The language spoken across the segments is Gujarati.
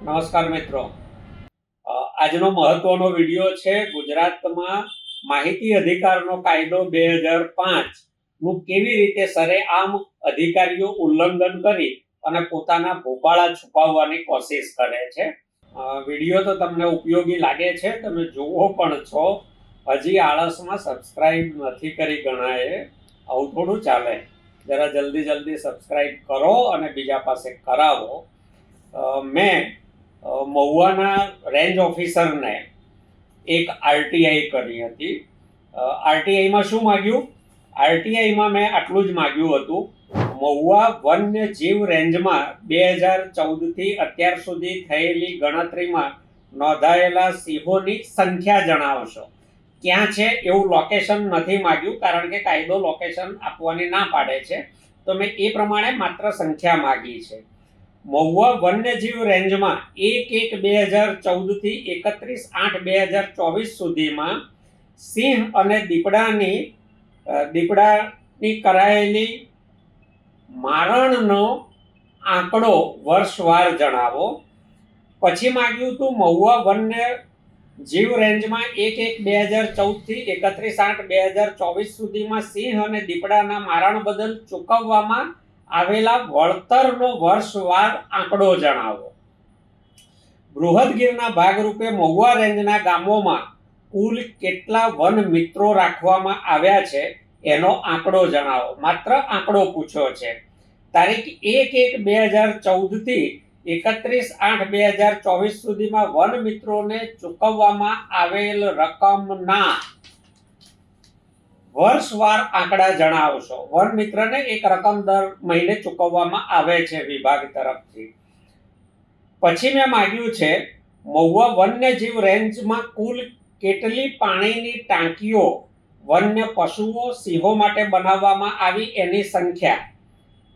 નમસ્કાર મિત્રો. આજનો મહત્વનો વીડિયો છે ગુજરાતમાં માહિતી અધિકારનો કાયદો બે હજાર પાંચ. નું કેવી રીતે સરેઆમ અધિકારીઓ ઉલ્લંઘન કરી અને પોતાના ભોપાળા છુપાવવાની કોશિશ કરે છે? વીડિયો તો તમને ઉપયોગી લાગે છે, તમે જુઓ પણ છો. હજી આળસમાં સબસ્ક્રાઇબ નથી કરી ગણાએ આવું થોડું ચાલે. જરા જલ્દી જલ્દી સબસ્ક્રાઇબ કરો અને બીજા પાસે કરાવો. મેં મહુવાના રેન્જ ઓફિસરને એક આરટીઆઈ કરી હતી. આરટીઆઈમાં શું માગ્યું? આરટીઆઈમાં મેં આટલું જ માગ્યું હતું. મહુવા વન્ય જીવ રેન્જમાં બે હજાર ચૌદથી અત્યાર સુધી થયેલી ગણતરીમાં નોંધાયેલા સિંહોની સંખ્યા જણાવશો. ક્યાં છે એવું લોકેશન નથી માગ્યું, કારણ કે કાયદો લોકેશન આપવાની ના પાડે છે. તો મેં એ પ્રમાણે માત્ર સંખ્યા માગી છે. મહુવા વન્યજીવ રેન્જમાં એક એક બે હજાર ચૌદથી એકત્રીસ આઠ બે હજાર ચોવીસ સુધીમાં સિંહ અને દીપડાની દીપડાની કરાયેલી મારણનો આંકડો વર્ષવાર જણાવો. પછી માગ્યું હતું મહુવા વન્ય જીવ રેન્જમાં એક એક બે હજાર ચૌદથી એકત્રીસ આઠ બે હજાર ચોવીસ સુધીમાં સિંહ અને દીપડાના મારણ બદલ ચૂકવવામાં આવેલા વળતરનો વર્ષવાર આંકડો જણાવો. બૃહદગીરના ભાગરૂપે મહુવા રેન્જના ગામોમાં કુલ કેટલા વન મિત્રો રાખવામાં આવ્યા છે એનો આંકડો જણાવો. માત્ર આંકડો પૂછ્યો છે. તારીખ એક એક બે હજાર ચૌદથી એકત્રીસ આઠ બે હજાર ચોવીસ સુધીમાં વન મિત્રોને ચૂકવવામાં આવેલ રકમના વર્ષવાર આંકડા જણાવશો. વન મિત્રને એક રકમ દર મહિને ચૂકવવામાં આવે છે વિભાગ તરફથી. પછી મેં માગ્યું છે, મહુવા વન્યજીવ રેન્જમાં કુલ કેટલી પાણીની ટાંકીઓ વન્ય પશુઓ સિંહો માટે બનાવવામાં આવી એની સંખ્યા?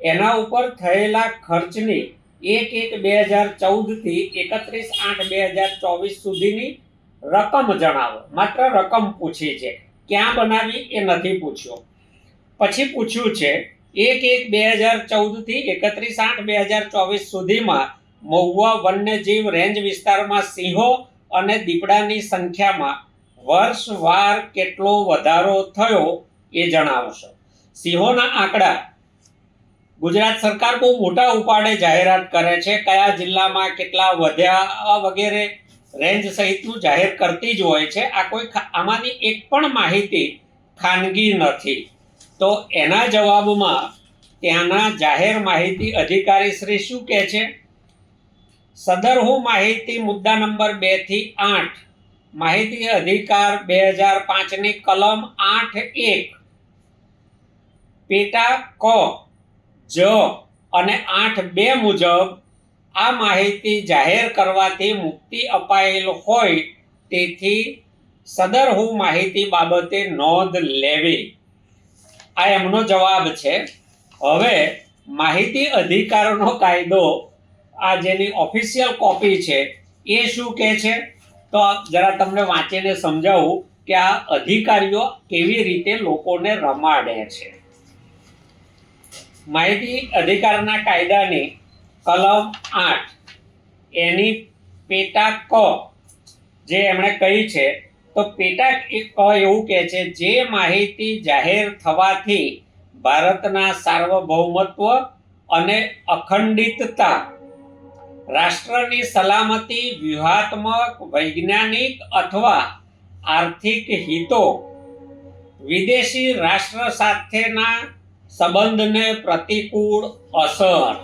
એના ઉપર થયેલા ખર્ચની એક એક બે હજાર ચૌદથી એકત્રીસ આઠ બે હજાર ચોવીસ સુધીની રકમ જણાવો. માત્ર રકમ પૂછી છે. ક્યાં બનાવી એ નથી પૂછ્યો. પછી પૂછ્યું છે, એક એક બે હજાર ચૌદથી એકત્રીસ આઠ બે હજાર ચોવીસ સુધીમાં મહુવા વન્યજીવ રેન્જ વિસ્તારમાં સિંહો અને દીપડાની સંખ્યામાં વર્ષવાર કેટલો વધારો થયો એ જણાવશો. સિંહોના આંકડા ગુજરાત સરકાર બહુ મોટા ઉપાડે જાહેરાત કરે છે, કયા જિલ્લામાં કેટલા વધ્યા વગેરે રેન્જ સહિતનું જાહેર કરતી જ હોય છે. આ કોઈ આમાંની એક પણ માહિતી ખાનગી નથી. તો એના જવાબમાં ત્યાંના જાહેર માહિતી અધિકારી શ્રી શું કહે છે? સદરહુ માહિતી મુદ્દા નંબર બેથી આઠ, માહિતી અધિકાર બે હજાર પાંચની કલમ આઠ એક, પેટા ક, જ અને આઠ બે મુજબ આ માહિતી જાહેર કરવાથી મુક્તિ અપાયેલ હોય તેથી સદર હું માહિતી બાબતે નોંધ લેવી. આ એમનો જવાબ છે, હવે માહિતી અધિકારનો કાયદો આ જેની ઓફિશિયલ કોપી છે, એ શું કહે છે? તો જરા તમને વાંચીને સમજાવું કે આ અધિકારીઓ કેવી રીતે લોકોને રમાડે છે. માહિતી અધિકારના કાયદાની કલમ આઠ. એની પેટા ક, જે એમણે કહી છે, તો પેટા ક એવું કહે છે, જે માહિતી જાહેર થવાથી ભારતના સાર્વભૌમત્વ અને અખંડિતતા, રાષ્ટ્રની સલામતી, વ્યૂહાત્મક, વૈજ્ઞાનિક અથવા આર્થિક હિતો, વિદેશી રાષ્ટ્ર સાથેના સંબંધને પ્રતિકૂળ અસર.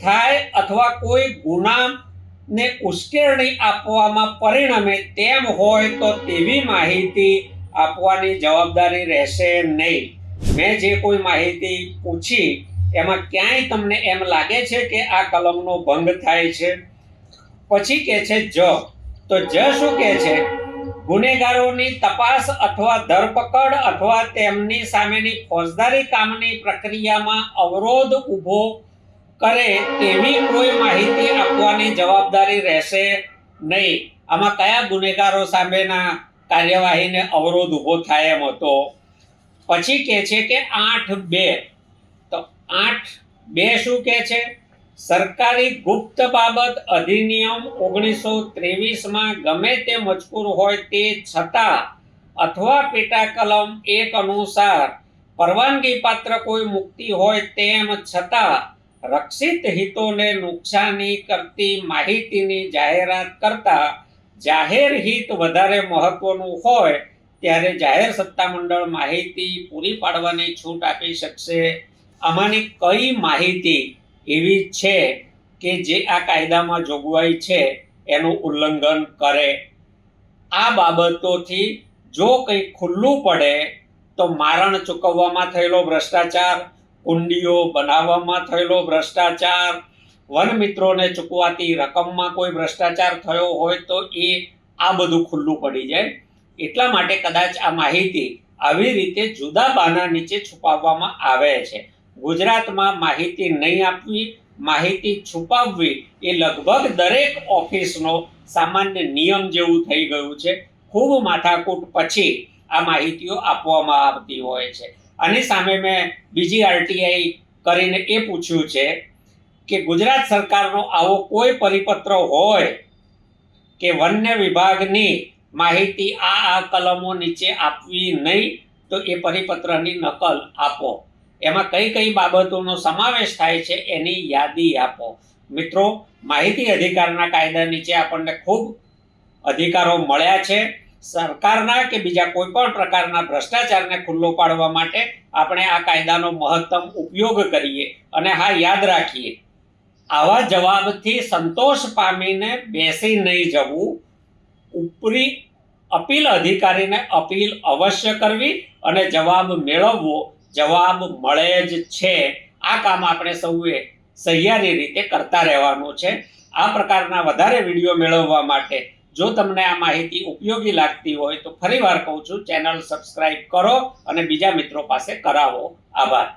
થાય અથવા કોઈ ગુનાને ઉશ્કેરણી આપવામાં પરિણમે તેમ હોય તો તેવી માહિતી આપવાની જવાબદારી રહેશે નહીં. મેં જે કોઈ માહિતી પૂછી, એમાં ક્યાંય તમને એમ લાગે છે કે આ કલમનો ભંગ થાય છે? પછી કે છે, જ. તો જ શું કહે છે? ગુનેગારોની તપાસ અથવા ધરપકડ અથવા તેમની સામેની ફોજદારી કામની પ્રક્રિયામાં અવરોધ ઊભો કરે તેવી કોઈ માહિતી આપવાની જવાબદારી રહેશે નહીં. આમાં કયા ગુનેગારો સામેના કાર્યવાહીને અવરોધ ઊભો થાય એમ હતો. પછી કહે છે કે આઠ બે. તો આઠ બે શું કહે છે? સરકારી ગુપ્ત બાબત અધિનિયમ ઓગણીસો ત્રેવીસમાં ગમે તે મજકૂર હોય તે છતાં અથવા પેટા કલમ એક અનુસાર પરવાનગીપાત્ર કોઈ મુક્તિ હોય તેમ છતાં રક્ષિત હિતોને નુકસાની કરતી માહિતીની જાહેરાત કરતા જાહેર હિત વધારે મહત્વનું હોય, ત્યારે જાહેર સત્તામંડળ માહિતી પૂરી પાડવાની છૂટ આપી શકશે. આમાંની કઈ માહિતી એવી છે કે જે આ કાયદામાં જોગવાઈ છે એનું ઉલ્લંઘન કરે? આ બાબતોથી જો કંઈ ખુલ્લું પડે, તો મારણ ચૂકવવામાં થયેલો ભ્રષ્ટાચાર કુંડીઓ બનાવવામાં થયેલો ભ્રષ્ટાચાર, વન મિત્રોને ચૂકવાતી રકમમાં કોઈ ભ્રષ્ટાચાર થયો હોય તો એ આ બધું ખુલ્લું પડી જાય. એટલા માટે કદાચ આ માહિતી આવી રીતે જુદા બાના નીચે છુપાવવામાં આવે છે. ગુજરાતમાં માહિતી નહીં આપવી, માહિતી છુપાવવી એ લગભગ દરેક ઓફિસનો સામાન્ય નિયમ જેવું થઈ ગયું છે. ખૂબ માથાકૂટ પછી આ માહિતીઓ આપવામાં આવતી હોય છે. આની સામે મેં બીજી આરટીઆઈ કરીને એ પૂછ્યું છે કે ગુજરાત સરકારનો આવો કોઈ પરિપત્ર હોય કે વન્ય વિભાગની માહિતી આ આ કલમો નીચે આપવી નહીં, તો એ પરિપત્રની નકલ આપો. એમાં કઈ કઈ બાબતોનો સમાવેશ થાય છે એની યાદી આપો. મિત્રો, માહિતી અધિકારના કાયદા નીચે આપણને ખૂબ અધિકારો મળ્યા છે. સરકારના કે બીજા કોઈ પણ પ્રકારના ભ્રષ્ટાચારને ખુલ્લો પાડવા માટે આપણે આ કાયદાનો મહત્તમ ઉપયોગ કરીએ અને હા, યાદ રાખીએ, આવા જવાબથી સંતોષ પામીને બેસી નહીં જવું, ઉપરી અપીલ અધિકારીને અપીલ અવશ્ય કરવી અને જવાબ મેળવવો, જવાબ મળે જ છે. આ કામ આપણે સૌએ સહિયારી રીતે કરતા રહેવાનું છે. આ પ્રકારના વધારે વીડિયો મેળવવા માટે જો તમને આ માહિતી ઉપયોગી લાગતી હોય તો ફરીવાર કહું છું, ચેનલ સબસ્ક્રાઈબ કરો અને બીજા મિત્રો પાસે કરાવો. આભાર.